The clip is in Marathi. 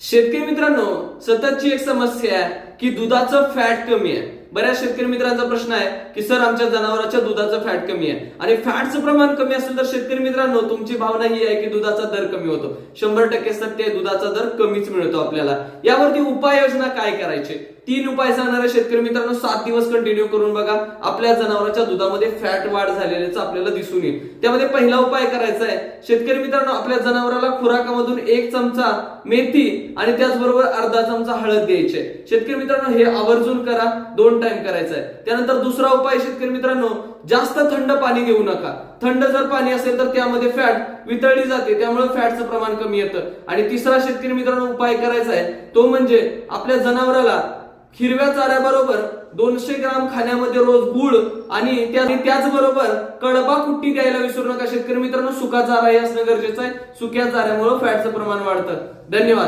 शेतकरी मित्रांनो सततची एक समस्या आहे की दुधाचं फॅट कमी आहे. बऱ्याच शेतकरी मित्रांचा प्रश्न आहे की सर आमच्या जनावरांच्या दुधाचं फॅट कमी आहे. आणि फॅटचं प्रमाण कमी असेल तर शेतकरी मित्रांनो तुमची भावना ही आहे की दुधाचा दर कमी होतो. शंभर टक्के सत्य दुधाचा दर कमीच मिळतो आपल्याला. यावरती उपाययोजना काय करायची? तीन उपाय सांगणाऱ्या शेतकरी मित्रांनो सात दिवस कंटिन्यू करून बघा. आपल्या जनावरांच्या दुधामध्ये फॅट वाढ झालेल्याचं आपल्याला दिसून येईल. त्यामध्ये पहिला उपाय करायचा आहे. शेतकरी मित्रांनो आपल्या जनावराला खुराकामधून एक चमचा मेथी आणि त्याचबरोबर अर्धा चमचा हळद द्यायची. शेतकरी मित्रांनो हे आवर्जून करा. दोन टाइम करायचं आहे. त्यानंतर दुसरा उपाय शेतकरी मित्रांनो जास्त थंड पाणी देऊ नका. थंड जर पाणी असेल तर त्यामध्ये फॅट वितळली जाते. त्यामुळे फॅटचं प्रमाण कमी येतं. आणि तिसरा शेतकरी मित्रांनो उपाय करायचा आहे. तो म्हणजे आपल्या जनावराला हिरव्या चाऱ्याबरोबर दोनशे ग्राम खाण्यामध्ये रोज गुळ आणि त्याचबरोबर कडबा कुट्टी द्यायला विसरू नका. शेतकरी मित्रांनो सुका चारा हे असणं गरजेचं आहे. सुक्या चाऱ्यामुळे फॅटचं प्रमाण वाढतं. धन्यवाद.